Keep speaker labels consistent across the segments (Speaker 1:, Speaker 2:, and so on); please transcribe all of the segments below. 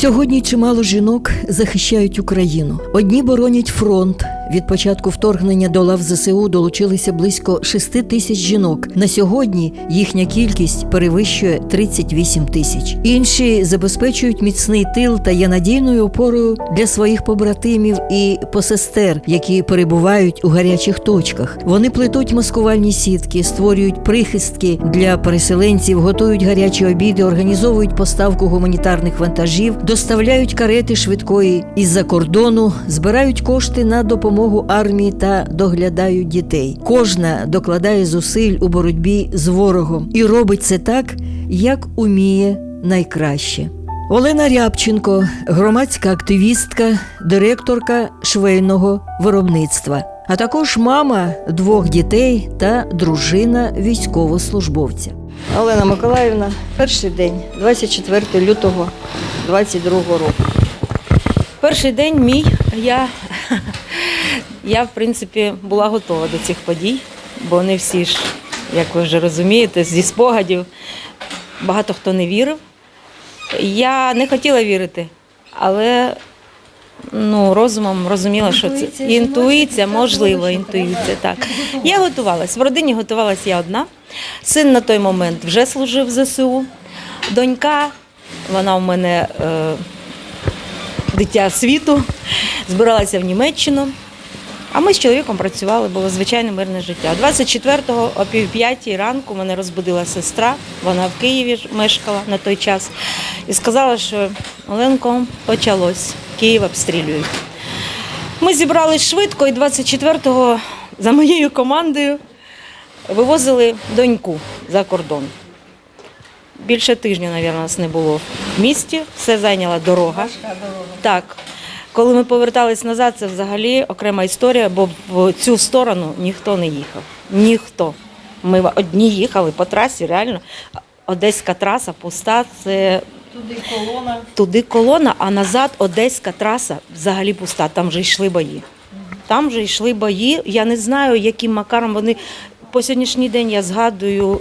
Speaker 1: Сьогодні чимало жінок захищають Україну. Одні боронять фронт. Від початку вторгнення до лав ЗСУ долучилися близько 6 тисяч жінок. На сьогодні їхня кількість перевищує 38 тисяч. Інші забезпечують міцний тил та є надійною опорою для своїх побратимів і посестер, які перебувають у гарячих точках. Вони плетуть маскувальні сітки, створюють прихистки для переселенців, готують гарячі обіди, організовують поставку гуманітарних вантажів, доставляють карети швидкої із-за кордону, збирають кошти на допомогу армії та доглядають дітей. Кожна докладає зусиль у боротьбі з ворогом і робить це так, як уміє найкраще. Олена Рябченко, громадська активістка, директорка швейного виробництва, а також мама двох дітей та дружина військовослужбовця. Олена Миколаївна, перший день, 24 лютого 22 року.
Speaker 2: Перший день мій, я, я в принципі була готова до цих подій, бо не всі ж, як ви вже розумієте, зі спогадів багато хто не вірив. Я не хотіла вірити, але ну, розумом розуміла, що це
Speaker 1: Інтуїція
Speaker 2: можливо, інтуїція. Так. Я готувалась. В родині готувалась я одна. Син на той момент вже служив в ЗСУ. Донька, вона у мене. Е, дитя світу, збиралася в Німеччину. А ми з чоловіком працювали, було звичайне мирне життя. 24-го о пів п'ятій ранку мене розбудила сестра, вона в Києві мешкала на той час, і сказала, що Оленко почалось, Київ обстрілюють. Ми зібрались швидко і 24-го за моєю командою вивозили доньку за кордон. Більше тижня, мабуть, нас не було в місті, все зайняла дорога. Так. Коли ми повертались назад, це взагалі окрема історія, бо в цю сторону ніхто не їхав. Ніхто. Ми одні їхали по трасі, реально. Одеська траса пуста, це
Speaker 1: Туди колона.
Speaker 2: туди колона, а назад Одеська траса взагалі пуста. Там вже йшли бої. Там вже йшли бої. Я не знаю, яким макаром вони по сьогоднішній день я згадую,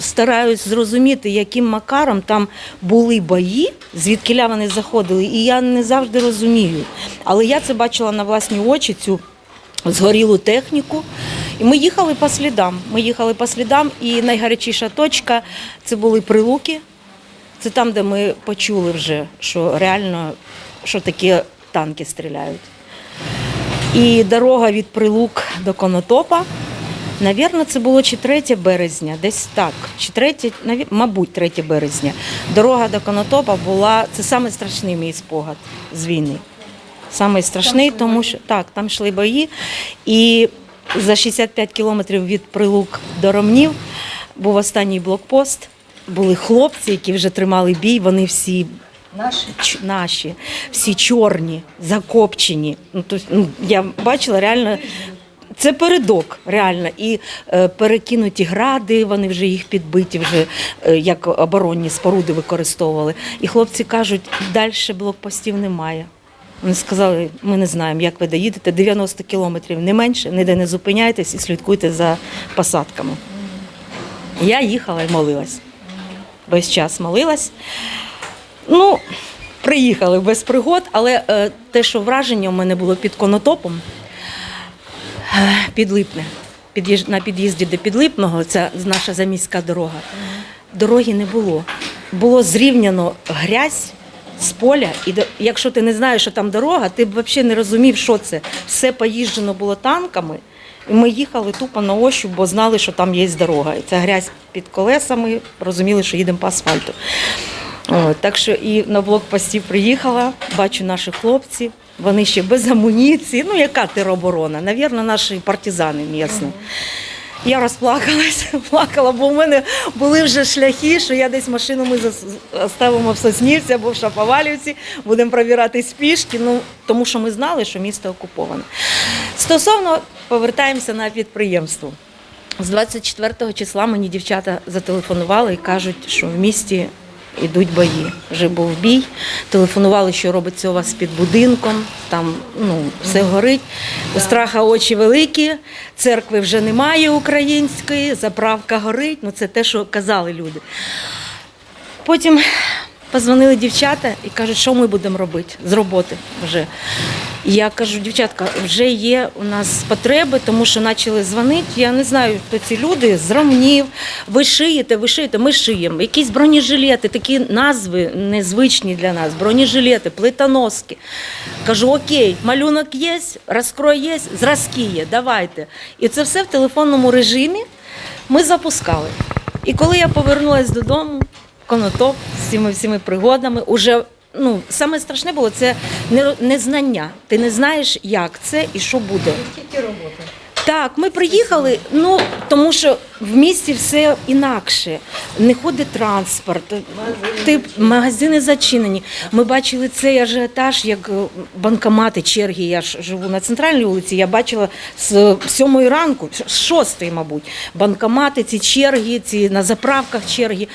Speaker 2: стараюсь зрозуміти, яким макаром там були бої, звідкиля вони заходили. І я не завжди розумію. Але я це бачила на власні очі, цю згорілу техніку. І ми їхали по слідам. Ми їхали по слідам, і найгарячіша точка це були прилуки. Це там, де ми почули вже, що реально що такі танки стріляють. І дорога від Прилук до Конотопа. Навірно, це було чи 3 березня, десь так. Чи 3, наві- мабуть, 3 березня. Дорога до Конотопа була це саме страшний мій спогад з війни. Саме страшний, тому що так, там йшли бої. І за 65 кілометрів від Прилук до Ромнів був останній блокпост. Були хлопці, які вже тримали бій, вони всі
Speaker 1: Наші.
Speaker 2: ч- наші, всі чорні, закопчені. Ну, тобто, ну, я бачила реально. Це передок, реально. І е, перекинуті гради, вони вже їх підбиті, вже е, як оборонні споруди використовували. І хлопці кажуть, далі блокпостів немає. Вони сказали, ми не знаємо, як ви доїдете. 90 кілометрів не менше, ніде не зупиняйтесь і слідкуйте за посадками. Я їхала і молилась. Весь час молилась. Ну, приїхали без пригод, але е, те, що враження у мене було під конотопом, підлипне. Під'їж- на під'їзді до Підлипного, це наша заміська дорога. Дороги не було. Було зрівняно грязь з поля, і якщо ти не знаєш, що там дорога, ти б взагалі не розумів, що це. Все поїжджено було танками. І ми їхали тупо на ощуп, бо знали, що там є дорога. І ця грязь під колесами, розуміли, що їдемо по асфальту. От, так що і на блокпості приїхала, бачу наші хлопці, вони ще без амуніції. Ну, яка тероборона? Навірно, наші партизани місні. Я розплакалась, плакала, бо в мене були вже шляхи, що я десь машину ми зас- оставимо в Соснівці або в Шаповалівці, будемо провірати спішки, ну, тому що ми знали, що місто окуповане. Стосовно повертаємося на підприємство. З 24 числа мені дівчата зателефонували і кажуть, що в місті йдуть бої. Вже був бій. Телефонували, що робиться у вас під будинком, там ну, все горить. У страха очі великі, церкви вже немає української, заправка горить. Ну, це те, що казали люди. Потім позвонили дівчата і кажуть, що ми будемо робити з роботи вже. Я кажу, дівчатка, вже є у нас потреби, тому що почали дзвонити. Я не знаю, хто ці люди з ромнів. Ви шиєте, ви шиєте, ми шиємо. Якісь бронежилети, такі назви незвичні для нас. Бронежилети, плитоноски. Кажу, окей, малюнок є, розкрой є, зразки є, давайте. І це все в телефонному режимі ми запускали. І коли я повернулася додому, конотоп з цими всіми пригодами, уже ну саме страшне було це не- незнання. Ти не знаєш, як це і що буде. Так, ми приїхали, ну тому що в місті все інакше. Не ходить транспорт, ти, магазини зачинені. Ми бачили цей ажіотаж, як е, банкомати, черги. Я ж живу на центральній вулиці. Я бачила з сьомої ранку, з шостої, мабуть, банкомати, ці черги, ці на заправках черги.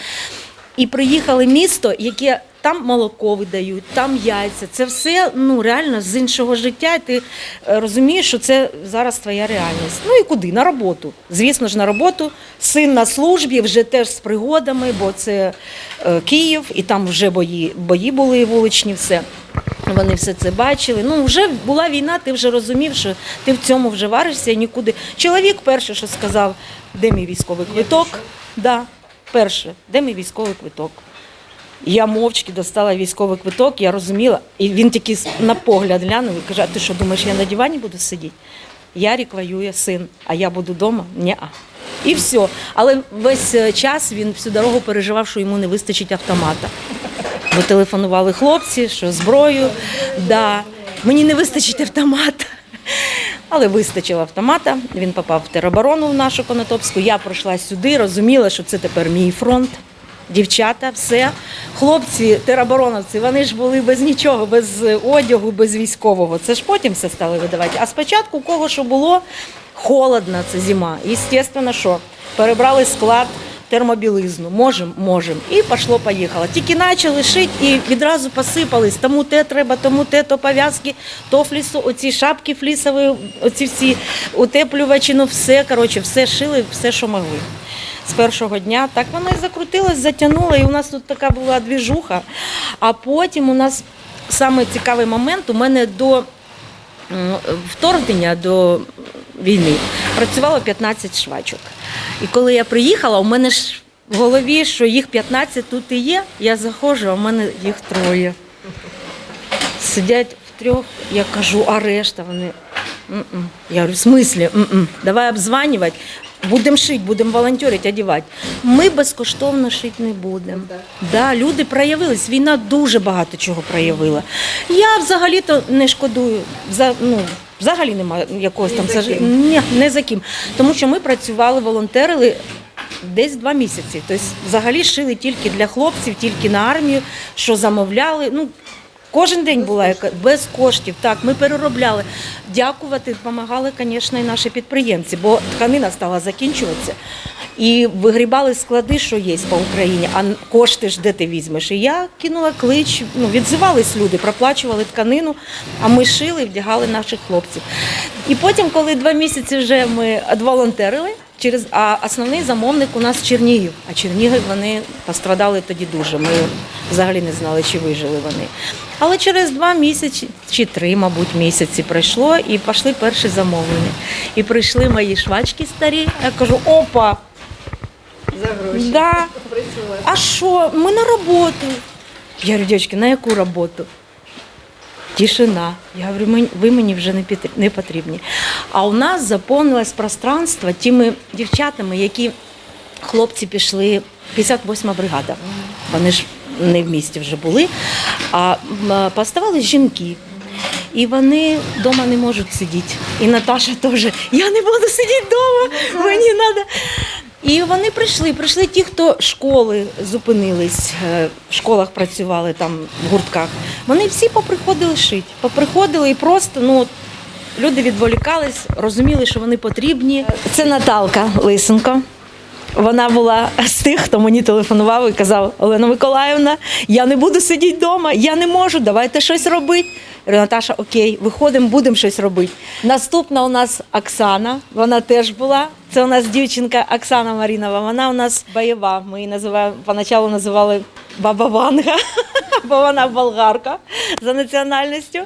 Speaker 2: І приїхали місто, яке там молоко видають, там яйця. Це все ну реально з іншого життя. І ти е, розумієш, що це зараз твоя реальність. Ну і куди? На роботу. Звісно ж, на роботу. Син на службі, вже теж з пригодами, бо це е, Київ, і там вже бої, бої були вуличні, все. Вони все це бачили. Ну, вже була війна, ти вже розумів, що ти в цьому вже варишся і нікуди. Чоловік перше, що сказав, де мій військовий квиток? Да, перше, де мій військовий квиток? Я мовчки достала військовий квиток, я розуміла, і він тільки на погляд глянув і каже: а ти що думаєш, я на дивані буду сидіти? Ярік воює син, а я буду вдома? ні І все. Але весь е, час він всю дорогу переживав, що йому не вистачить автомата. Бо телефонували хлопці, що зброю. Да. Мені не вистачить автомата. Але вистачило автомата. Він попав в тероборону в нашу Конотопську. Я пройшла сюди, розуміла, що це тепер мій фронт. Дівчата, все. Хлопці, теробороновці, вони ж були без нічого, без одягу, без військового. Це ж потім все стали видавати. А спочатку, у кого що було, холодна це зима. І, звісно, що? Перебрали склад термобілизну. Можемо, можемо. І пішло, поїхало. Тільки почали шити і відразу посипались. Тому те треба, тому те, то пов'язки, то флісо, оці шапки флісові, оці всі утеплювачі, ну все, коротше, все шили, все, що могли. З першого дня так воно і закрутилось, затягнуло, і у нас тут така була двіжуха. А потім у нас саме момент, у мене до вторгнення до війни працювало 15 швачок. І коли я приїхала, у мене ж в голові, що їх 15 тут і є, я заходжу, а в мене їх троє. Сидять втрьох, я кажу, а решта вони. «М-м». Я говорю, в смислі? «М-м». Давай обзванювати, будемо шити, будемо волонтерити, одягати. Ми безкоштовно шити не будемо. Да, люди проявились. Війна дуже багато чого проявила. Я взагалі-то не шкодую. За, ну, взагалі немає якогось там заж- Ні, не за ким. Тому що ми працювали, волонтерили десь два місяці. Тобто, взагалі шили тільки для хлопців, тільки на армію, що замовляли. Ну, Кожен день була яка без коштів. Так, ми переробляли. Дякувати допомагали, звісно, і наші підприємці, бо тканина стала закінчуватися. І вигрібали склади, що є по Україні, а кошти ж де ти візьмеш. І я кинула клич, ну, відзивались люди, проплачували тканину, а ми шили вдягали наших хлопців. І потім, коли два місяці вже ми відволонтерили, Через а основний замовник у нас Чернігів. А Чернігів вони пострадали тоді дуже. Ми взагалі не знали, чи вижили вони. Але через два місяці чи три, мабуть, місяці пройшло і пішли перші замовлення. І прийшли мої швачки старі. Я кажу: опа,
Speaker 3: За гроші.
Speaker 2: да. а що? Ми на роботу. Я говорю, дівчатки, на яку роботу? Тишина. Я говорю, «Ми- ви мені вже не потрібні. А у нас заповнилось пространство тими дівчатами, які хлопці пішли, 58 бригада. Вони ж не в місті вже були. А поставали жінки. І вони вдома не можуть сидіти. І Наташа теж, я не буду сидіти вдома, мені треба. І вони прийшли. Прийшли ті, хто школи зупинились, е, в школах працювали там в гуртках. Вони всі поприходили шити. Поприходили і просто ну, люди відволікались, розуміли, що вони потрібні. Це Наталка Лисенко. Вона була з тих, хто мені телефонував і казав: Олена Миколаївна, я не буду сидіти вдома, я не можу, давайте щось робити. Наташа, окей, виходимо, будемо щось робити. Наступна у нас Оксана, вона теж була. Це у нас дівчинка Оксана Марінова. Вона у нас бойова. Ми її називаємо, поначалу називали Баба Ванга, бо вона болгарка за національністю.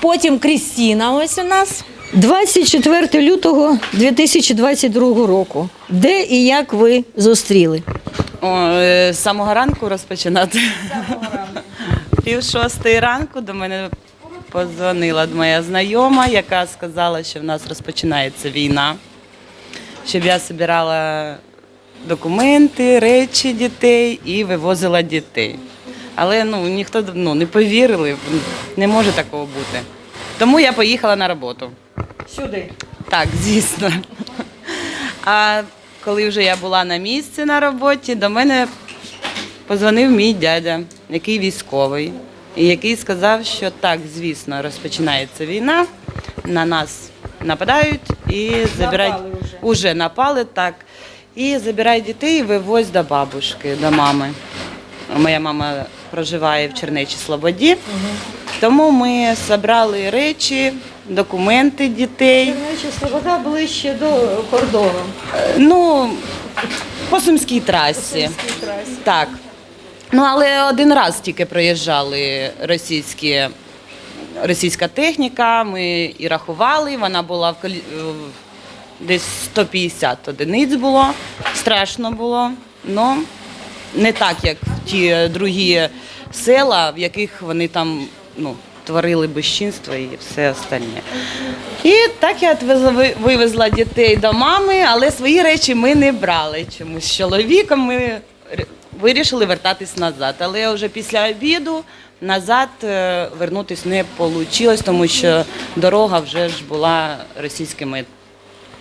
Speaker 2: Потім Крістіна ось у нас.
Speaker 1: 24 лютого 2022 року. Де і як ви зустріли?
Speaker 4: О, е, з самого ранку розпочинати. Пів шостої ранку до мене подзвонила моя знайома, яка сказала, що в нас розпочинається війна, щоб я збирала документи, речі дітей і вивозила дітей. Але ну, ніхто ну, не повірили, не може такого бути. Тому я поїхала на роботу.
Speaker 2: Сюди.
Speaker 4: Так, звісно. А коли вже я була на місці на роботі, до мене позвонив мій дядя, який військовий, який сказав, що так, звісно, розпочинається війна, на нас нападають і забирають
Speaker 2: Напали вже.
Speaker 4: уже напали, так. І забирають дітей і вивозь до бабушки, до мами. Моя мама проживає в Чернечій Слободі. Тому ми зібрали речі, документи дітей.
Speaker 1: Чернеча Слобода ближче до кордону.
Speaker 4: Е, Ну, по Сумській трасі. Так. Ну, але один раз тільки проїжджали російські, російська техніка, ми і рахували, вона була в в- десь 150 одиниць було, страшно було. Ну, не так, як ті другі села, в яких вони там ну, творили безчинство і все остальне. І так я вивезла дітей до мами, але свої речі ми не брали чомусь з чоловіком. Ми вирішили вертатись назад. Але вже після обіду назад е, вернутись не вийшло, тому що дорога вже ж була російськими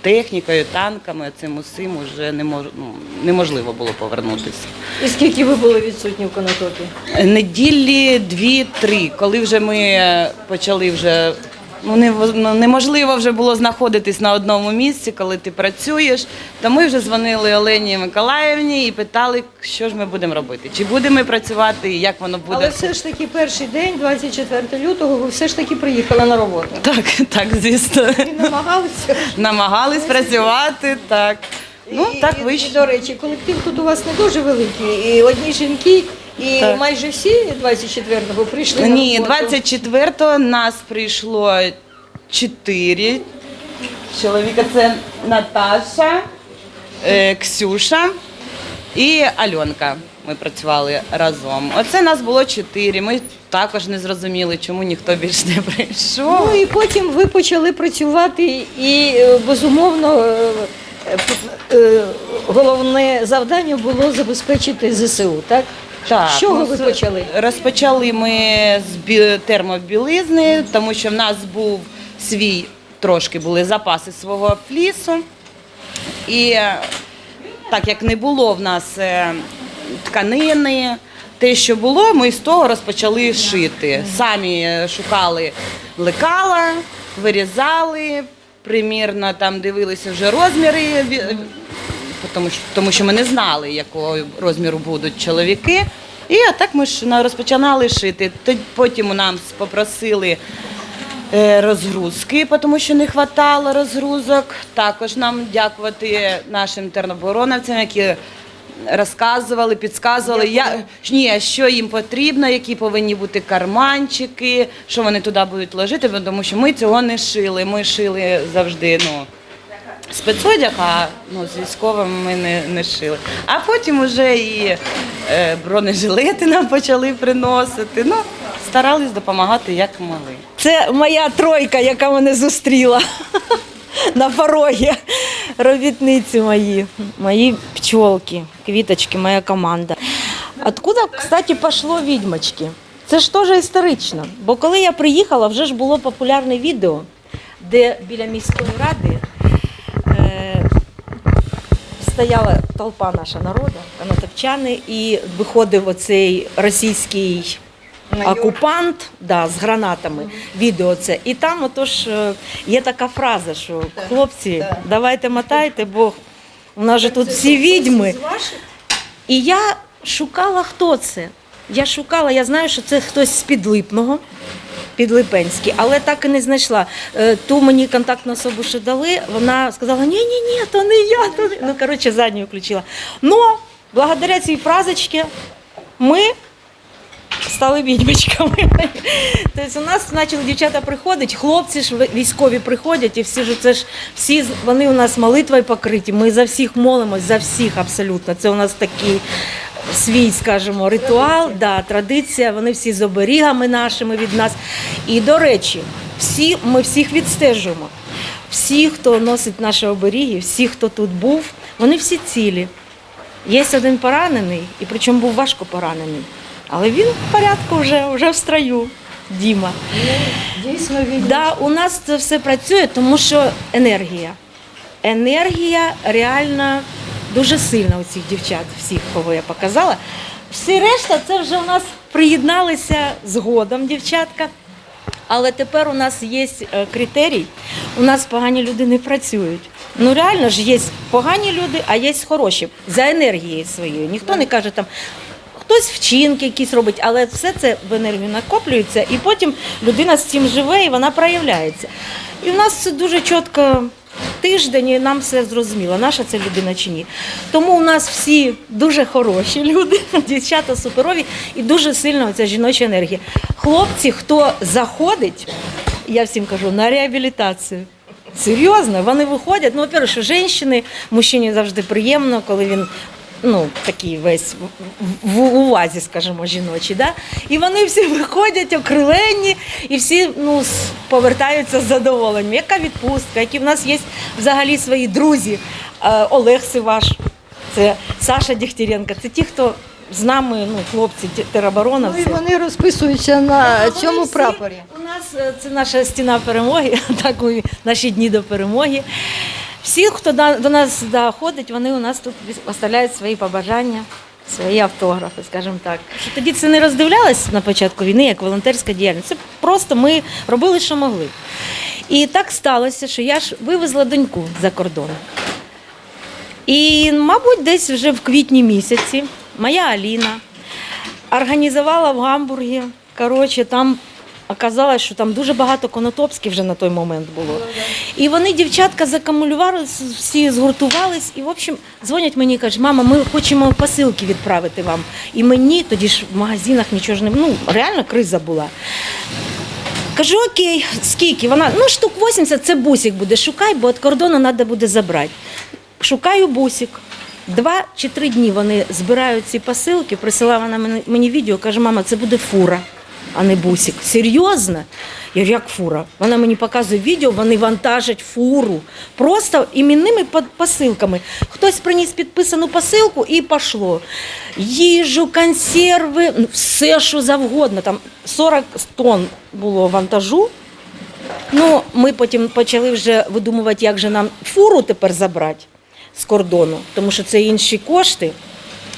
Speaker 4: технікою, танками, цим усім вже не мож, ну, неможливо було повернутися.
Speaker 1: І скільки ви були відсутні в Конотопі?
Speaker 4: Неділі дві-три, коли вже ми е, почали вже. Ну, ну, неможливо вже було знаходитись на одному місці, коли ти працюєш. То ми вже дзвонили Олені Миколаївні і питали, що ж ми будемо робити. Чи будемо працювати, і як воно буде.
Speaker 1: Але все ж таки перший день, 24 лютого, ви все ж таки приїхали на роботу.
Speaker 4: Так, так, звісно.
Speaker 1: І намагалися.
Speaker 4: Намагались працювати, так. Ну,
Speaker 1: І-
Speaker 4: так
Speaker 1: і,
Speaker 4: вийшло.
Speaker 1: І, до речі, колектив тут у вас не дуже великий. І одні жінки, і
Speaker 4: Так.
Speaker 1: майже всі 24-го прийшли
Speaker 4: Ні,
Speaker 1: на роботу.
Speaker 4: 24-го нас прийшло чотири чоловіка. Це Наташа, е, Ксюша і Альонка. Ми працювали разом. Оце нас було чотири. Ми також не зрозуміли, чому ніхто більше не прийшов.
Speaker 1: Ну і потім ви почали працювати, і е, безумовно е, головне завдання було забезпечити ЗСУ, так?
Speaker 4: Так,
Speaker 1: З чого
Speaker 4: ну,
Speaker 1: ви почали?
Speaker 4: Розпочали ми з термобілизни, тому що в нас був свій, трошки були запаси свого флісу. І так як не було в нас е, тканини, те, що було, ми з того розпочали шити. Самі е, шукали лекала, вирізали, примірно там дивилися вже розміри. Тому що, тому що ми не знали, якого розміру будуть чоловіки. І так ми ж розпочинали шити. Потім у нас попросили е, розгрузки, тому що не вистачало розгрузок. Також нам дякувати нашим тернобороновцям, які розказували, підказували, я, ні, що їм потрібно, які повинні бути карманчики, що вони туди будуть ложити, тому що ми цього не шили. Ми шили завжди. ну, спецодяг, а ну, з військовим ми не, не шили. А потім вже і е, бронежилети нам почали приносити. Ну, старались допомагати як могли.
Speaker 2: Це моя тройка, яка мене зустріла на порогі. Робітниці мої, мої пчолки, квіточки, моя команда. Откуда, кстати, пішло відьмочки? Це ж теж історично. Бо коли я приїхала, вже ж було популярне відео, де біля міської ради стояла толпа наша народу, канатовчани, і виходив оцей російський окупант да, з гранатами. Відео це. І там отож е, є така фраза, що хлопці, давайте мотайте, бо у нас же тут всі відьми. І я шукала, хто це. Я шукала, я знаю, що це хтось з Підлипного. Підлипенський, але так і не знайшла. Е, Ту мені контактну особу, що дали, вона сказала: ні, ні, ні, то не я, то не... ну коротше, задню включила. Но благодаря цій фразочці ми стали відьмочками. Тобто у нас почали дівчата приходити, хлопці ж військові приходять, і всі ж це ж всі вони у нас молитвою покриті. Ми за всіх молимось, за всіх абсолютно. Це у нас такий свій, скажімо, ритуал, да, традиція. Вони всі з оберігами нашими від нас. І до речі, всі ми всіх відстежуємо. Всі, хто носить наші оберіги, всі, хто тут був, вони всі цілі. Є один поранений, і причому був важко поранений. Але він в порядку вже, вже в строю. Діма.
Speaker 3: Дійсно він.
Speaker 2: Да, у нас це все працює, тому що енергія. Енергія реально дуже сильна у цих дівчат, всіх, кого я показала. Всі решта це вже у нас приєдналися згодом, дівчатка. Але тепер у нас є е, критерій, у нас погані люди не працюють. Ну реально ж є погані люди, а є хороші за енергією своєю. Ніхто не каже там. Хтось вчинки якісь робить, але все це в енергію накоплюється, і потім людина з цим живе і вона проявляється. І в нас це дуже чітко тиждень, і нам все зрозуміло, наша це людина чи ні. Тому у нас всі дуже хороші люди, дівчата суперові і дуже сильна оця жіноча енергія. Хлопці, хто заходить, я всім кажу, на реабілітацію. Серйозно, вони виходять. Ну, по-перше, жінки, мужчині завжди приємно, коли він ну, такий весь в, в увазі, скажімо, жіночий. Да? І вони всі виходять окрилені і всі ну, повертаються з задоволенням. Яка відпустка, які в нас є взагалі свої друзі. Е, Олег Сиваш, це Саша Дігтяренко, це ті, хто з нами, ну, хлопці, тероборона.
Speaker 3: Ну і вони розписуються на
Speaker 2: Вони
Speaker 3: цьому
Speaker 2: всі-
Speaker 3: прапорі.
Speaker 2: У нас е, це наша стіна перемоги, так і наші дні до перемоги. Всі, хто до, нас да, ходить, вони у нас тут оставляють свої побажання, свої автографи, скажімо так. Тоді це не роздивлялось на початку війни як волонтерська діяльність. Це просто ми робили, що могли. І так сталося, що я ж вивезла доньку за кордон. І, мабуть, десь вже в квітні місяці моя Аліна організувала в Гамбургі. Коротше, там оказалось, що там дуже багато конотопських вже на той момент було. І вони, дівчатка, закамулювали, всі згуртувались і, в общем, дзвонять мені і кажуть, мама, ми хочемо посилки відправити вам. І мені тоді ж в магазинах нічого ж не ну, реально криза була. Кажу, окей, скільки? Вона, ну, штук 80, це бусик буде. Шукай, бо від кордону треба буде забрати. Шукаю бусик. Два чи три дні вони збирають ці посилки, присилала вона мені, мені відео, каже, мама, це буде фура, а не бусик. Серйозно? Я як фура? Вона мені показує відео, вони вантажать фуру. Просто іменними посилками. Хтось приніс підписану посилку і пішло. Їжу, консерви, ну, все, що завгодно. Там 40 тонн було вантажу. Ну, ми потім почали вже видумувати, як же нам фуру тепер забрати з кордону, тому що це інші кошти.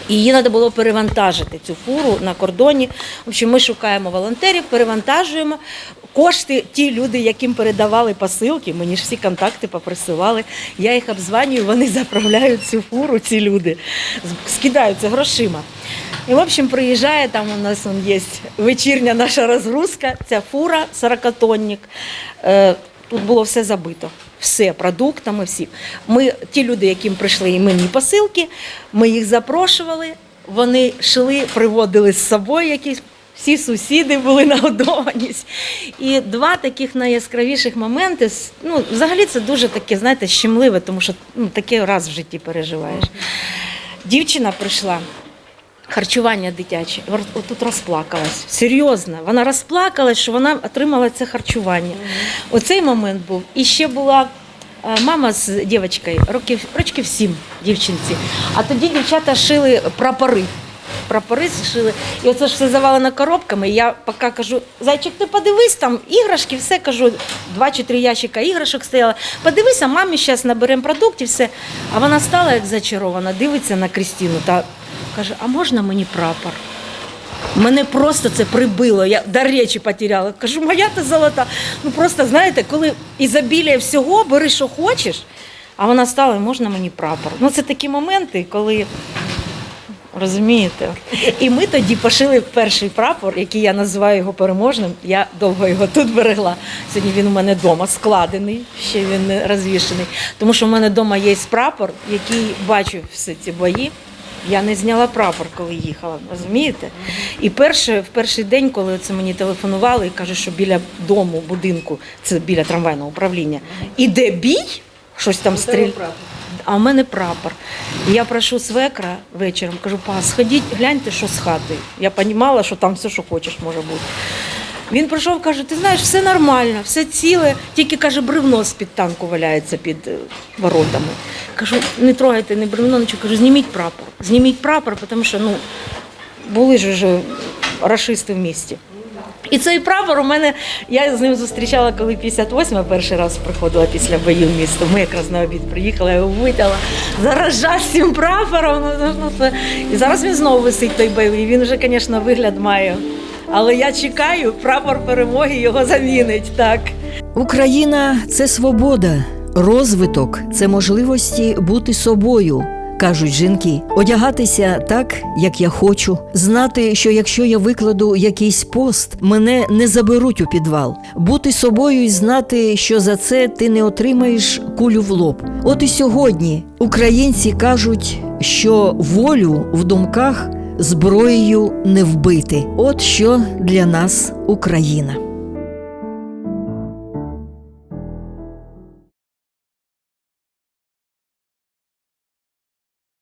Speaker 2: І її треба було перевантажити цю фуру на кордоні. В общем, ми шукаємо волонтерів, перевантажуємо. Кошти, ті люди, яким передавали посилки, мені ж всі контакти поприсилали. Я їх обзванюю, вони заправляють цю фуру, ці люди, скидаються грошима. І, в общем, приїжджає, там у нас є вечірня наша розгрузка, ця фура, 40-тонник. Тут було все забито. Все, продуктами, всі. Ми, ті люди, яким прийшли іменні посилки, ми їх запрошували, вони йшли, приводили з собою якісь. Всі сусіди були нагодовані. І два таких найяскравіших моменти. Ну, взагалі це дуже таке, знаєте, щемливе, тому що ну, таке раз в житті переживаєш. Дівчина прийшла, харчування дитяче, отут розплакалась. Серйозно, вона розплакалась, що вона отримала це харчування. Оцей момент був. І ще була е, мама з дівчинкою, років, років сім дівчинці. А тоді дівчата шили прапори. Прапори шили. І оце ж все завалено коробками. І я поки кажу, зайчик, ти подивись, там іграшки, все кажу, два чи три ящика іграшок стояло. Подивися, мамі зараз наберемо продуктів, все. А вона стала як зачарована, дивиться на Крістіну та каже: а можна мені прапор? Мене просто це прибило. Я до речі потеряла. Кажу, моя ти золота. Ну просто знаєте, коли ізобілія всього, бери, що хочеш, а вона стала, можна мені прапор. Ну це такі моменти, коли Розумієте? І ми тоді пошили перший прапор, який я називаю його переможним. Я довго його тут берегла. Сьогодні він у мене вдома складений, ще він розвішений. Тому що в мене вдома є прапор, який бачив всі ці бої. Я не зняла прапор, коли їхала, розумієте? І перше, в перший день, коли це мені телефонували і кажуть, що біля дому, будинку, це біля трамвайного управління, іде бій, щось там стріль. А в мене прапор. І я прошу свекра вечором, кажу, па, сходіть, гляньте, що з хати. Я розуміла, що там все, що хочеш, може бути. Він прийшов, каже: ти знаєш, все нормально, все ціле, тільки каже, бревно з-під танку валяється під е, воротами. Кажу, не трогайте, не бревно, нічого. Кажу, зніміть прапор. Зніміть прапор, тому що ну, були ж вже рашисти в місті. І цей прапор у мене, я з ним зустрічала, коли 58 перший раз приходила після боїв місто. Ми якраз на обід приїхали, я його витягла, заража з цим прапором. Ну, ну, ну, І зараз він знову висить той бойовий. Він вже, звісно, вигляд має. Але я чекаю, прапор перемоги його замінить. Так.
Speaker 1: Україна це свобода, розвиток це можливості бути собою. Кажуть жінки, одягатися так, як я хочу, знати, що якщо я викладу якийсь пост, мене не заберуть у підвал, бути собою і знати, що за це ти не отримаєш кулю в лоб. От і сьогодні українці кажуть, що волю в думках зброєю не вбити. От що для нас Україна.